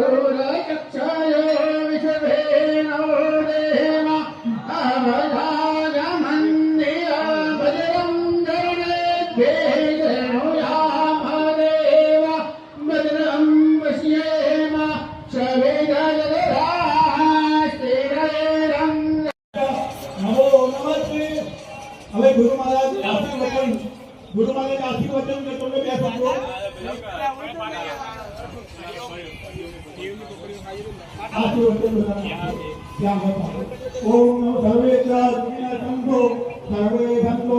Oh, ત્યાં હતા ઓમ સર્વે સંતો સર્વે સંતો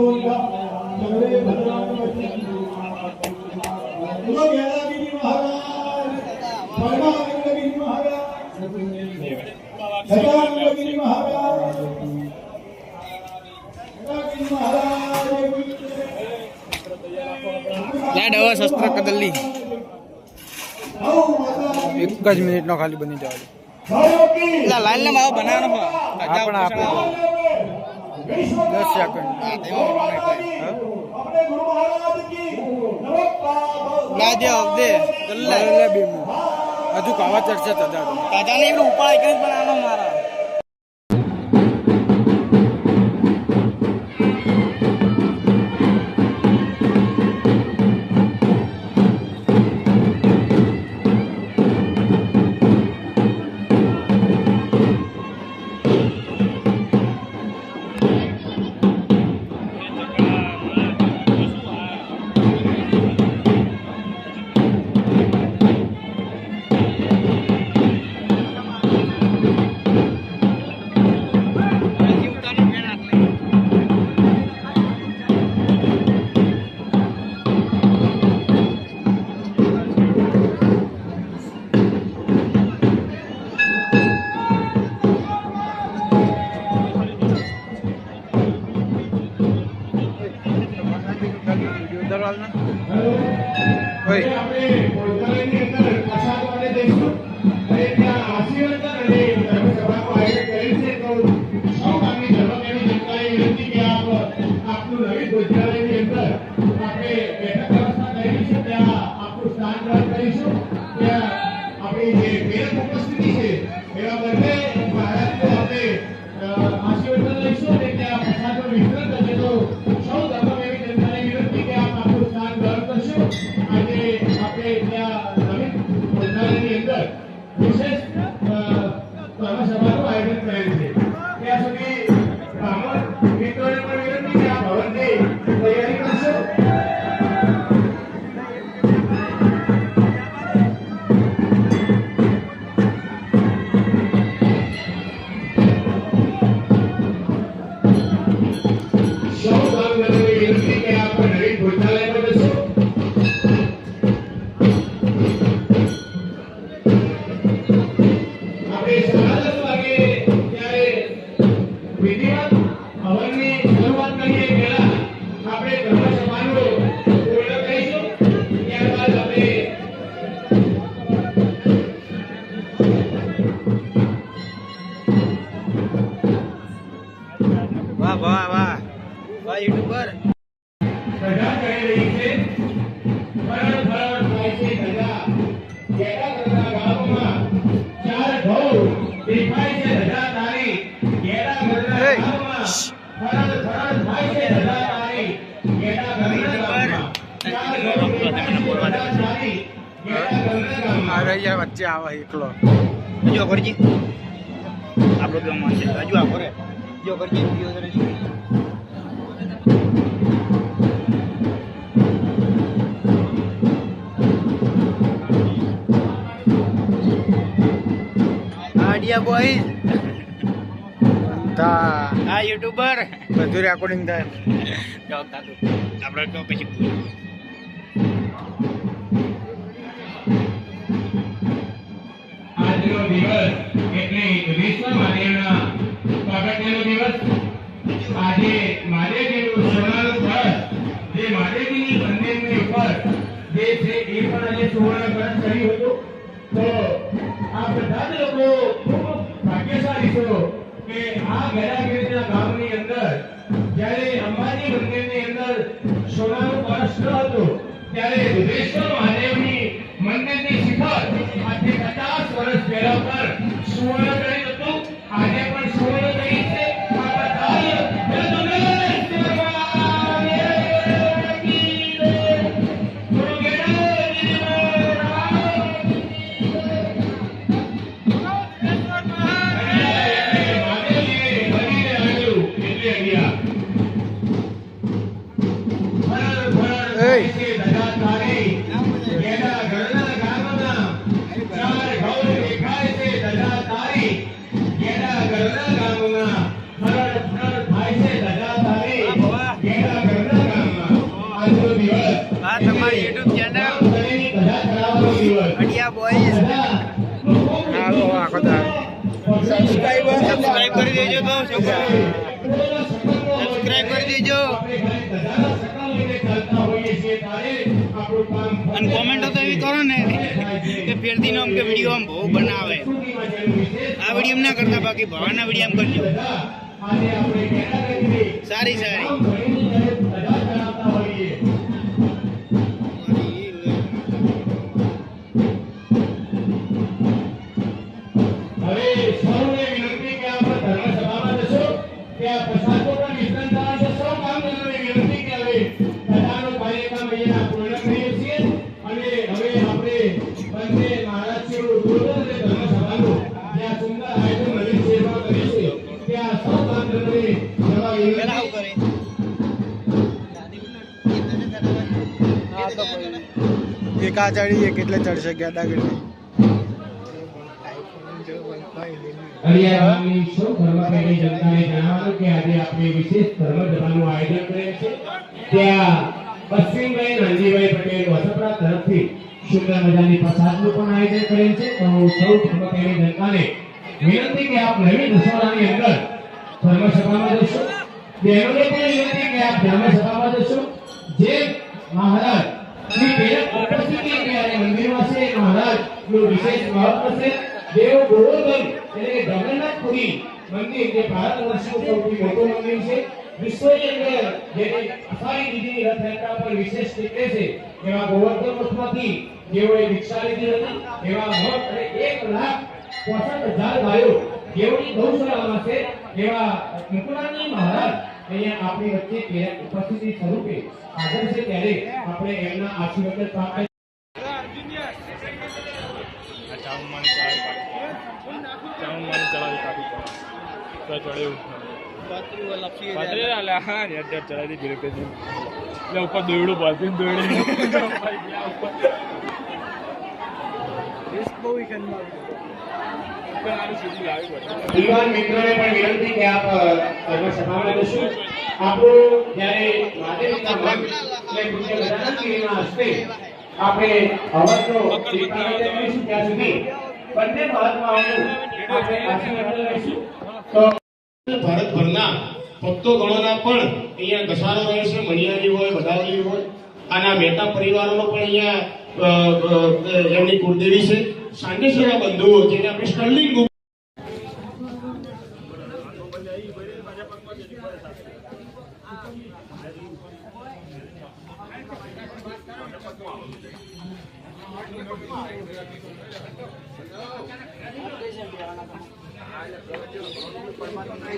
સર્વે ભગવાન મહારાજ પરમાનંદગીરી મહારાજ સદાનંદગીરી મહારાજ સદાનંદગીરી મહારાજ લાડ હવે શસ્ત્ર કદલ્લી એક જ મિનિટનો ખાલી બની જવા લાલ ને માવો બનાવવાનો હો. આપણે આપો. 10 સેકન્ડ. આપણે ગુરુ મહારાજ કી ના દે અવદે દલ્લા હજુ કાવા ચર્ચા તાજા તાજા ને એમને ઉપાડ એક જ બનાવવાનો મારા. ત્યાં આપણી જે ઉપસ્થિતિ છે એવા બંને વિશેષ અ, કર્મસભાનું આયોજન અરે યાર વચ્ચે આવે એકલો. જો કરજી. આપણો માન છે. હજુ આ કરે. જો કરજી બીજો કરે આડિયા બોય તા. આ યુટ્યુબર બધું રેકોર્ડિંગ થાય. આપણે તો પછી દિવસ એટલે વિશ્વ માર્યાના પ્રગટ્યનો દિવસ. આજે માર્યાજીનું સુવર્ણ કળશ જે માર્યાજીની મંદિરની ઉપર જે છે એ પણ આજે સુવર્ણ કળશ કર્યું હતું. તો આ બધા જ લોકો ખૂબ ભાગ્યશાળી છો કે આ ગેરાગીરીના ગામની અંદર, જ્યારે અંબાજી મંદિરની અંદર સોનાનું કળશ ન હતું, ત્યારે રુદ્રેશ્વર મહાદેવની સુવર્ણ સબસ્ક્રાઇબ કરી દેજો. અને કોમેન્ટો તો એવી કરો ને કે ફેરતી આમ કે વીડિયો આમ બહુ બનાવે. આ વીડિયો ના કરતા, બાકી ભવાના વીડિયો આમ કરજો. સારી સારી. એક ચડીએ, કેટલે ચડશે કે મજાની પ્રસાદનું પણ આયોજન કરેલ છે. વિનંતી કે આપ નવી દસવાડાની અંદર ધર્મસભામાં જશો. બહેનોને પણ વિનંતી કે આપ ધર્મસભામાં જશો. જે મહારાજ મહત્વ જે મઠ અને એક લાખ પોસઠ હજાર ગાયો જેઓની ગૌશાળામાં છે, એવા મહારાજ અહીંયા આપણી વચ્ચે ઉપસ્થિતિ સ્વરૂપે હાજર છે, ત્યારે આપણે એમના આશીર્વાદ ઉપર દોયડું બાંધીને દોયડું. યુવાન મિત્રોને પણ વિનંતી કે આપ સર્વસભામાં જશો આપણું જ્યારે મહાદેવના મન એટલે પૂજ્ય ગજાનંદગીરીના હસ્તે આપણે કરીશું ત્યાં સુધી. બંને મહાત્માઓનું આપણે આશીર્વાદ લઈશું. તો ભારતભરના ભક્તો ગણોના પણ અહીંયા ઘસારો રહે છે, મણિયારી હોય વધાવલી હોય. આના મહેતા પરિવારોનો પણ અહીંયા એમની કુળદેવી છે. સાંડેશ્વરા બંધુઓ, જેને આપણે સ્ટર્લિંગ Thank પરમાત્મા